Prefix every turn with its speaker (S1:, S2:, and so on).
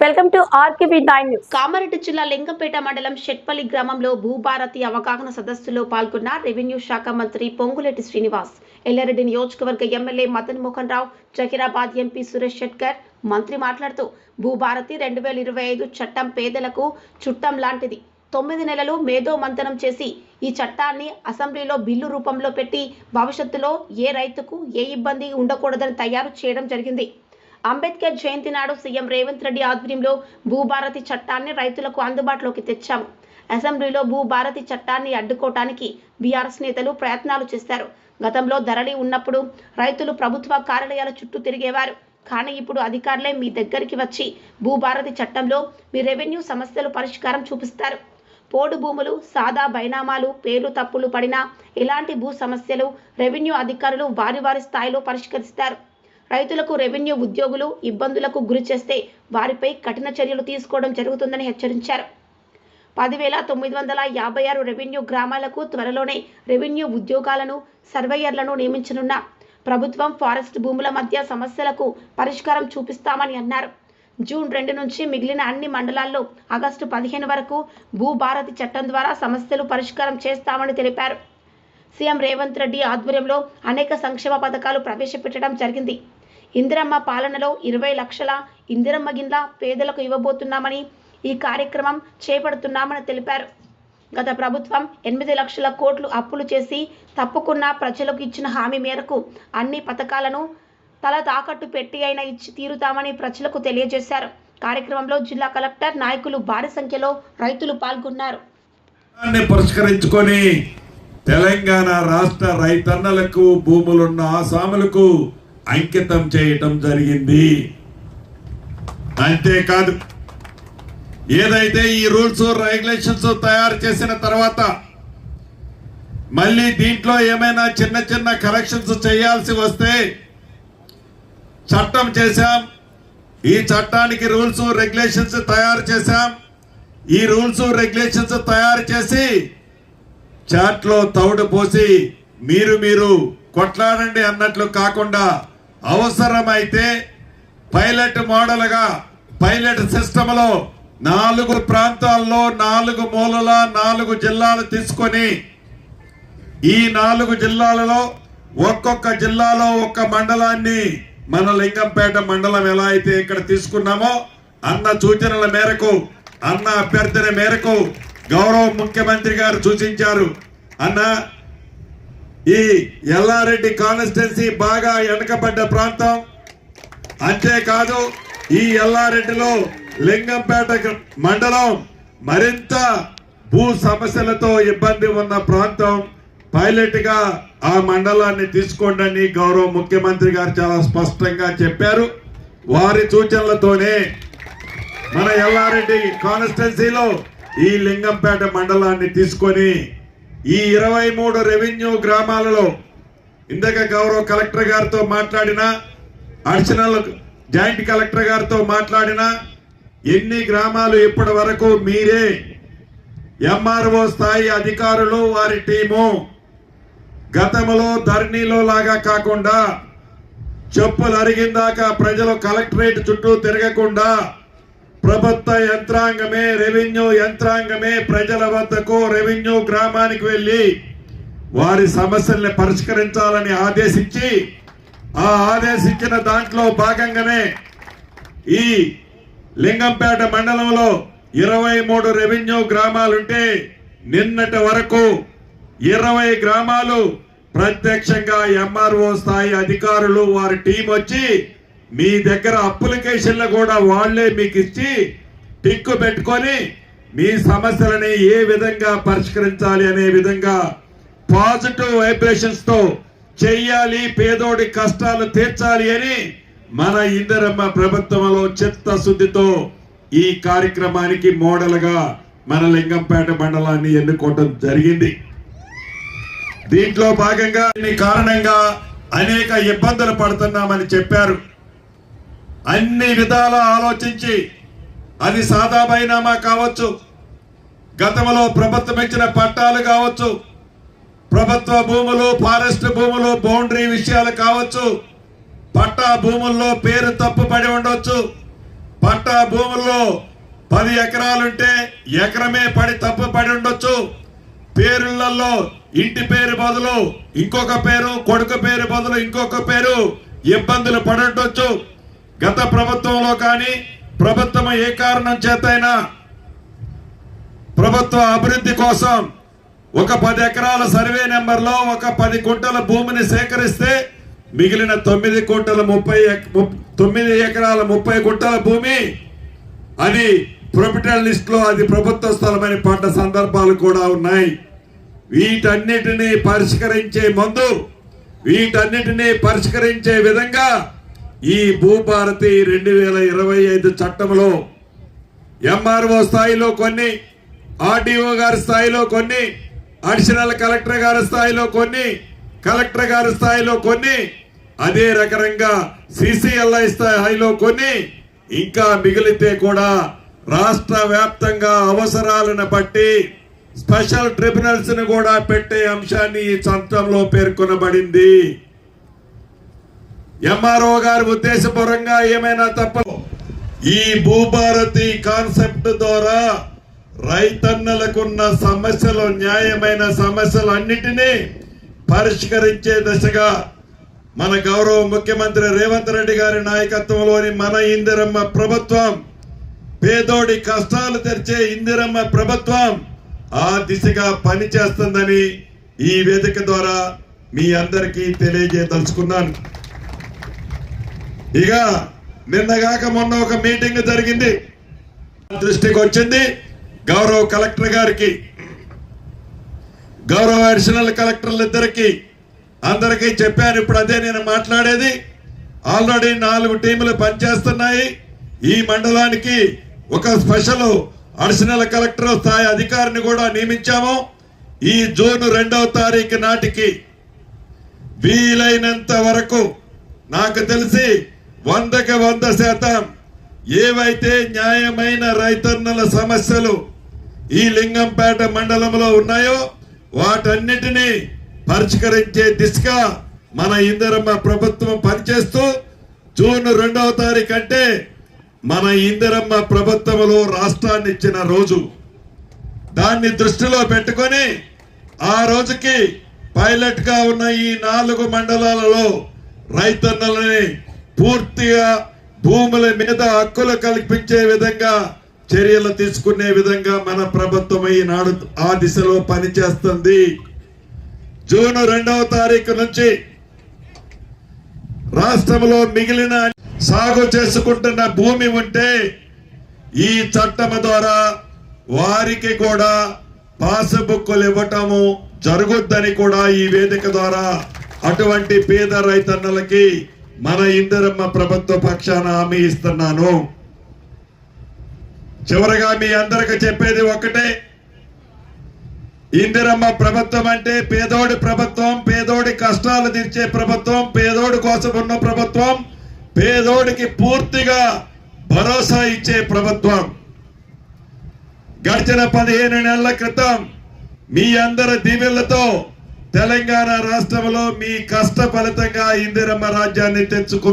S1: Welcome to RKB nine news.
S2: Kamareddy జిల్లా లింగంపేట మండలం షెట్పల్లి గ్రామంలో భూభారతి అవగాహన సదస్సులో పాల్గొన్న రెవెన్యూ శాఖ మంత్రి పొంగులెట్టి శ్రీనివాస్ ఎల్లారెడ్డి నియోజకవర్గ ఎమ్మెల్యే మదన్ మోహన్ రావు జకీరాబాద్ ఎంపీ సురేష్ షెట్కర్ మంత్రి మాట్లాడుతూ భూభారతి రెండు వేల ఇరవై ఐదు చట్టం పేదలకు చుట్టం లాంటిది. తొమ్మిది నెలలు మేధో మంతనం చేసి ఈ చట్టాన్ని అసెంబ్లీలో బిల్లు రూపంలో పెట్టి భవిష్యత్తులో ఏ రైతుకు ఏ ఇబ్బంది ఉండకూడదని తయారు చేయడం జరిగింది. అంబేద్కర్ జయంతి నాడు సీఎం రేవంత్ రెడ్డి ఆధ్వర్యంలో భూభారతి చట్టాన్ని రైతులకు అందుబాటులోకి తెచ్చాము అసెంబ్లీలో భూభారతి చట్టాన్ని అడ్డుకోవటానికి బీఆర్ఎస్ నేతలు ప్రయత్నాలు చేశారు. గతంలో ధరళి ఉన్నప్పుడు రైతులు ప్రభుత్వ కార్యాలయాల చుట్టూ తిరిగేవారు. కానీ ఇప్పుడు అధికారులే మీ దగ్గరికి వచ్చి భూభారతి చట్టంలో మీ రెవెన్యూ సమస్యలు పరిష్కారం చూపిస్తారు. పోడు భూములు సాదా బైనామాలు పేర్లు తప్పులు పడినా ఎలాంటి భూ సమస్యలు రెవెన్యూ అధికారులు వారి వారి స్థాయిలో పరిష్కరిస్తారు. రైతులకు రెవెన్యూ ఉద్యోగులు ఇబ్బందులకు గురి చేస్తే వారిపై కఠిన చర్యలు తీసుకోవడం జరుగుతుందని హెచ్చరించారు. పదివేల తొమ్మిది వందల యాభై ఆరు రెవెన్యూ గ్రామాలకు త్వరలోనే రెవెన్యూ ఉద్యోగాలను సర్వేయర్లను నియమించనున్న ప్రభుత్వం ఫారెస్ట్ భూముల మధ్య సమస్యలకు పరిష్కారం చూపిస్తామని అన్నారు. జూన్ రెండు నుంచి మిగిలిన అన్ని మండలాల్లో ఆగస్టు పదిహేను వరకు భూభారతి చట్టం ద్వారా సమస్యలు పరిష్కారం చేస్తామని తెలిపారు. సీఎం రేవంత్ రెడ్డి ఆధ్వర్యంలో అనేక సంక్షేమ పథకాలు ప్రవేశపెట్టడం జరిగింది. ఇందిరమ్మ పాలనలో ఇరవై లక్షల ఇందిరమ్మ గిన్ల పేదలకు ఇవ్వబోతున్నామని ఈ కార్యక్రమం చేపడుతున్నామని తెలిపారు. గత ప్రభుత్వం ఎనిమిది లక్షల కోట్లు అప్పులు చేసి తప్పుకున్న ప్రజలకు ఇచ్చిన హామీ మేరకు అన్ని పథకాలను తల తాకట్టు పెట్టి అయినా ఇచ్చి తీరుతామని ప్రజలకు తెలియజేశారు. కార్యక్రమంలో జిల్లా కలెక్టర్ నాయకులు భారీ సంఖ్యలో రైతులు పాల్గొన్నారు.
S3: పరిష్కరించుకొని తెలంగాణ రాష్ట్ర రైతన్నలకు భూములున్న ఆసాములకు అంకితం చేయటం జరిగింది. అంతేకాదు ఏదైతే ఈ రూల్స్ రెగ్యులేషన్స్ తయారు చేసిన తర్వాత మళ్ళీ దీంట్లో ఏమైనా చిన్న చిన్న కరెక్షన్స్ చేయాల్సి వస్తే చట్టం చేశాం ఈ చట్టానికి రూల్స్ రెగ్యులేషన్స్ తయారు చేశాం. ఈ రూల్స్ రెగ్యులేషన్స్ తయారు చేసి చాట్లో తౌడు పోసి మీరు మీరు కొట్లాడండి అన్నట్లు కాకుండా అవసరమైతే పైలట్ మోడల్గా పైలట్ సిస్టంలో నాలుగు ప్రాంతాల్లో నాలుగు మూలల నాలుగు జిల్లాలు తీసుకొని ఈ నాలుగు జిల్లాలలో ఒక్కొక్క జిల్లాలో ఒక్క మండలాన్ని మన లింగంపేట మండలం ఎలా అయితే ఇక్కడ తీసుకున్నామో అన్న సూచనల మేరకు అన్న అభ్యర్థన మేరకు గౌరవ ముఖ్యమంత్రి గారు సూచించారు. అన్న ఈ ఎల్లారెడ్డి కాన్స్టిట్యున్సీ బాగా వెనకబడ్డ ప్రాంతం. అంతేకాదు ఈ ఎల్లారెడ్డిలో లింగంపేట మండలం మరింత భూ సమస్యలతో ఇబ్బంది ఉన్న ప్రాంతం. పైలట్గా ఆ మండలాన్ని తీసుకోండి గౌరవ ముఖ్యమంత్రి గారు చాలా స్పష్టంగా చెప్పారు. వారి సూచనలతోనే మన ఎల్లారెడ్డి కాన్స్టిట్యున్సీలో ఈ లింగంపేట మండలాన్ని తీసుకొని ఈ ఇరవై మూడు రెవెన్యూ గ్రామాలలో ఇందాక గౌరవ కలెక్టర్ గారితో మాట్లాడిన అడిషనల్ జాయింట్ కలెక్టర్ గారితో మాట్లాడిన ఎన్ని గ్రామాలు ఇప్పటి వరకు మీరే ఎంఆర్ఓ స్థాయి అధికారులు వారి టీము గతంలో ధరణిలో లాగా కాకుండా చెప్పులు అరిగిందాక ప్రజలు కలెక్టరేట్ చుట్టూ తిరగకుండా ప్రభుత్వ యంత్రాంగమే రెవెన్యూ యంత్రాంగమే ప్రజల వద్దకు రెవెన్యూ గ్రామానికి వెళ్ళి వారి సమస్యల్ని పరిష్కరించాలని ఆదేశించి ఆ ఆదేశించిన దాంట్లో భాగంగానే ఈ లింగంపేట మండలంలో ఇరవై మూడు రెవెన్యూ గ్రామాలుంటే నిన్నటి వరకు ఇరవై గ్రామాలు ప్రత్యక్షంగా ఎంఆర్ఓ స్థాయి అధికారులు వారి టీం వచ్చి మీ దగ్గర అప్లికేషన్లు కూడా వాళ్ళే మీకు ఇచ్చి టిక్కు పెట్టుకొని మీ సమస్యలని ఏ విధంగా పరిష్కరించాలి అనే విధంగా పాజిటివ్ వైబ్రేషన్స్తో చెయ్యాలి పేదోడి కష్టాలు తీర్చాలి అని మన ఇందరమ్మ ప్రభుత్వంలో చిత్తశుద్ధితో ఈ కార్యక్రమానికి మోడల్గా మన లింగంపేట మండలాన్ని ఎన్నుకోవడం జరిగింది. దీంట్లో భాగంగా కారణంగా అనేక ఇబ్బందులు పడుతున్నామని చెప్పారు. అన్ని విధాలు ఆలోచించి అది సాదా బైనామా కావచ్చు. గతంలో ప్రభుత్వం ఇచ్చిన పట్టాలు కావచ్చు. ప్రభుత్వ భూములు ఫారెస్ట్ భూములు బౌండరీ విషయాలు కావచ్చు. పట్టా భూముల్లో పేరు తప్పు పడి ఉండొచ్చు. పట్టా భూముల్లో పది ఎకరాలుంటే ఎకరమే పడి తప్పు పడి ఉండొచ్చు. పేరులలో ఇంటి పేరు బదులు ఇంకొక పేరు కొడుకు పేరు బదులు ఇంకొక పేరు ఇబ్బందులు పడుండొచ్చు గత ప్రభుత్వంలో కానీ ప్రభుత్వం ఏ కారణం చేతైనా ప్రభుత్వ అభివృద్ధి కోసం ఒక పది ఎకరాల సర్వే నెంబర్లో ఒక పది కుంటల భూమిని సేకరిస్తే మిగిలిన తొమ్మిది కుంటల ముప్పై తొమ్మిది ఎకరాల ముప్పై కుంటల భూమి అది ప్రొపిటల్ లిస్ట్లో అది ప్రభుత్వ స్థలమని పడ్డ సందర్భాలు కూడా ఉన్నాయి. వీటన్నిటినీ పరిష్కరించే ముందు వీటన్నిటినీ పరిష్కరించే విధంగా ఈ భూభారతి రెండు వేల ఇరవై ఐదు చట్టంలో ఎంఆర్ఓ స్థాయిలో కొన్ని ఆర్డీఓ గారి స్థాయిలో కొన్ని అడిషనల్ కలెక్టర్ గారి స్థాయిలో కొన్ని కలెక్టర్ గారి స్థాయిలో కొన్ని అదే రకంగా సిసిఎల్ఐ స్థాయిలో కొన్ని ఇంకా మిగిలితే కూడా రాష్ట్ర వ్యాప్తంగా అవసరాలను బట్టి స్పెషల్ ట్రిబ్యునల్స్ను కూడా పెట్టే అంశాన్ని ఈ చట్టంలో పేర్కొనబడింది. ఎంఆర్ఓ గారి ఉద్దేశపరంగా ఏమైనా తప్ప ఈ భూభారతి కాన్సెప్ట్ ద్వారా రైతన్నలకున్న సమస్యలు న్యాయమైన సమస్యలు అన్నిటినీ పరిష్కరించే దిశగా మన గౌరవ ముఖ్యమంత్రి రేవంత్ రెడ్డి గారి నాయకత్వంలోని మన ఇందిరమ్మ ప్రభుత్వం పేదోడి కష్టాలు తెరిచే ఇందిరమ్మ ప్రభుత్వం ఆ దిశగా పనిచేస్తుందని ఈ వేదిక ద్వారా మీ అందరికీ తెలియజేయదలుచుకున్నాను. ఇక నిన్నగాక మొన్న ఒక మీటింగ్ జరిగింది. దృష్టికి వచ్చింది గౌరవ కలెక్టర్ గారికి గౌరవ అడిషనల్ కలెక్టర్లు ఇద్దరికి అందరికీ చెప్పాను ఇప్పుడు అదే నేను మాట్లాడేది. ఆల్రెడీ నాలుగు టీములు పనిచేస్తున్నాయి. ఈ మండలానికి ఒక స్పెషల్ అడిషనల్ కలెక్టర్ స్థాయి అధికారిని కూడా నియమించాము. ఈ జూన్ రెండవ తారీఖు నాటికి వీలైనంత వరకు నాకు తెలిసి వందకి వంద శాతం ఏవైతే న్యాయమైన రైతన్నల సమస్యలు ఈ లింగంపేట మండలంలో ఉన్నాయో వాటన్నిటినీ పరిష్కరించే దిశగా మన ఇందిరమ్మ ప్రభుత్వం పనిచేస్తూ జూన్ రెండవ తారీఖు అంటే మన ఇందిరమ్మ ప్రభుత్వంలో రాష్ట్రాన్ని ఇచ్చిన రోజు. దాన్ని దృష్టిలో పెట్టుకొని ఆ రోజుకి పైలట్గా ఉన్న ఈ నాలుగు మండలాలలో రైతన్నలని పూర్తిగా భూముల మీద హక్కులు కల్పించే విధంగా చర్యలు తీసుకునే విధంగా మన ప్రభుత్వం ఈనాడు ఆ దిశలో పనిచేస్తుంది. జూన్ రెండవ తారీఖు నుంచి రాష్ట్రంలో మిగిలిన సాగు చేసుకుంటున్న భూమి ఉంటే ఈ చట్టం ద్వారా వారికి కూడా పాస్బుక్లు ఇవ్వటము జరుగుద్దని కూడా ఈ వేదిక ద్వారా అటువంటి పేద రైతన్నలకి మన ఇందిరమ్మ ప్రభుత్వ పక్షాన హామీ ఇస్తున్నాను. చివరగా మీ అందరికి చెప్పేది ఒకటే. ఇందిరమ్మ ప్రభుత్వం అంటే పేదోడి ప్రభుత్వం పేదోడి కష్టాలు తీర్చే ప్రభుత్వం పేదోడి కోసం ఉన్న ప్రభుత్వం పేదోడికి పూర్తిగా భరోసా ఇచ్చే ప్రభుత్వం. గడిచిన పదిహేను నెలల క్రితం మీ అందరి దీవెళ్ళతో తెలంగాణ రాష్ట్రంలో మీ కష్ట ఫలితంగా ఇందిరమ్మ రాజ్యాన్ని తెచ్చుకు